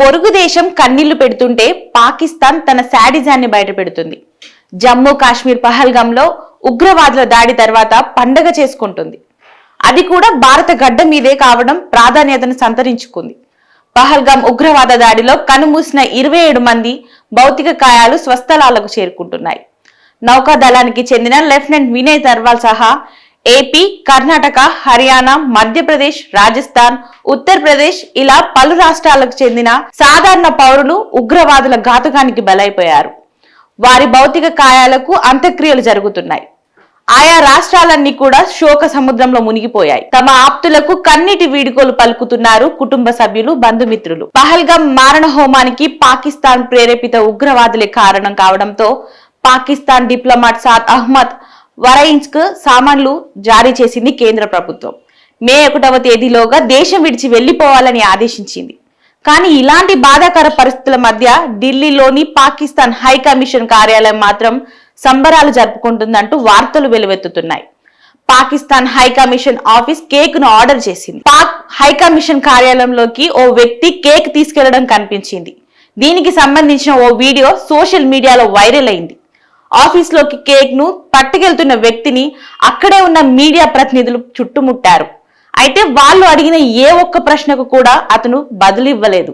పొరుగు దేశం కన్నీళ్ళు పెడుతుంటే పాకిస్తాన్ తన శాడిజాన్ని బయటపెడుతుంది. జమ్మూ కాశ్మీర్ పహల్గంలో ఉగ్రవాదుల దాడి తర్వాత పండగ చేసుకుంటుంది. అది కూడా భారత గడ్డ మీదే కావడం ప్రాధాన్యతను సంతరించుకుంది. పహల్గాం ఉగ్రవాద దాడిలో కనుమూసిన ఇరవై ఏడు మంది భౌతిక కాయాలు స్వస్థలాలకు చేరుకుంటున్నాయి. నౌకాదళానికి చెందిన లెఫ్టినెంట్ వినయ్ తర్వాల్ సహా ఏపీ కర్ణాటక హర్యానా మధ్యప్రదేశ్ రాజస్థాన్ ఉత్తరప్రదేశ్ ఇలా పలు రాష్ట్రాలకు చెందిన సాధారణ పౌరులు ఉగ్రవాదుల ఘాతుకానికి బలైపోయారు. వారి భౌతిక కాయాలకు అంత్యక్రియలు జరుగుతున్నాయి. ఆయా రాష్ట్రాలన్నీ కూడా శోక సముద్రంలో మునిగిపోయాయి. తమ ఆప్తులకు కన్నీటి వీడుకోలు పలుకుతున్నారు కుటుంబ సభ్యులు బంధుమిత్రులు. పహల్గాం మారణ హోమానికి పాకిస్తాన్ ప్రేరేపిత ఉగ్రవాదులే కారణం కావడంతో పాకిస్తాన్ డిప్లొమాట్ సాద్ అహ్మద్ వరైన్స్ సామాన్లు జారీ చేసింది కేంద్ర ప్రభుత్వం. మే ఒకటవ తేదీలోగా దేశం విడిచి వెళ్ళిపోవాలని ఆదేశించింది. కానీ ఇలాంటి బాధాకర పరిస్థితుల మధ్య ఢిల్లీలోని పాకిస్తాన్ హై కమిషన్ కార్యాలయం మాత్రం సంబరాలు జరుపుకుంటుందంటూ వార్తలు వెలువెత్తుతున్నాయి. పాకిస్తాన్ హై కమిషన్ ఆఫీస్ కేక్ను ఆర్డర్ చేసింది. పాక్ హై కమిషన్ కార్యాలయంలోకి ఓ వ్యక్తి కేక్ తీసుకెళ్ళడం కనిపించింది. దీనికి సంబంధించిన ఓ వీడియో సోషల్ మీడియాలో వైరల్ అయింది. ఆఫీస్లోకి కేక్ను పట్టుకెళ్తున్న వ్యక్తిని అక్కడే ఉన్న మీడియా ప్రతినిధులు చుట్టుముట్టారు. అయితే వాళ్ళు అడిగిన ఏ ఒక్క ప్రశ్నకు కూడా అతను బదులివ్వలేదు.